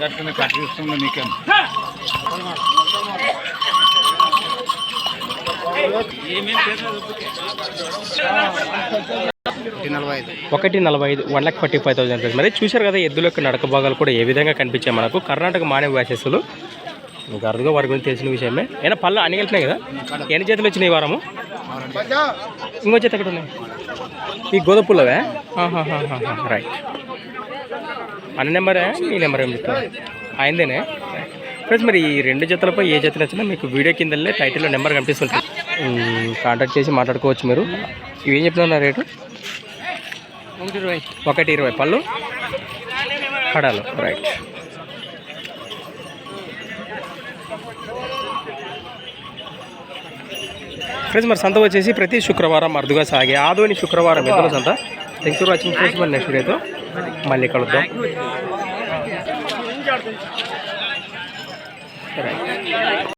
కట్టిస్తుంది నీకే ఒకటి నలభై ఐదు one lakh forty five thousand rupees మరి చూశారు కదా ఎద్దుల యొక్క నడక భాగాలు కూడా ఏ విధంగా కనిపించాయి మనకు? కర్ణాటక మానవ వ్యాసస్సులు మీకు అరుదుగా వారి గురించి తెలిసిన విషయమే. అయినా పళ్ళు అన్ని వెళ్తున్నాయి కదా? ఎన్ని చేతులు వచ్చినాయి వారము? ఇంకో చేతి ఎక్కడ ఉన్నాయి ఈ గోధుమ రైట్ అన్న నెంబరే? మీ నెంబర్ ఏం చెప్తారు ఆయనదేనే ఫ్రెండ్స్ మరి ఈ రెండు జతలపై ఏ జత నచ్చినా మీకు వీడియో కిందలే టైటిల్లో నెంబర్ కనిపిస్తుంటుంది. కాంటాక్ట్ చేసి మాట్లాడుకోవచ్చు మీరు. ఇవి ఏం రేటు? ఒకటి ఇరవై. పళ్ళు? కడాలు. రైట్. ఫ్రెండ్స్ మరి సంత వచ్చేసి ప్రతి శుక్రవారం అరుదుగా సాగే. ఆదోని శుక్రవారం ఎద్దుల సంత. థ్యాంక్స్ ఫర్ వాచింగ్ ఫ్రెండ్స్ మరి నెక్స్ట్ వీడియోతో మల్లికలుద్దాం రైట్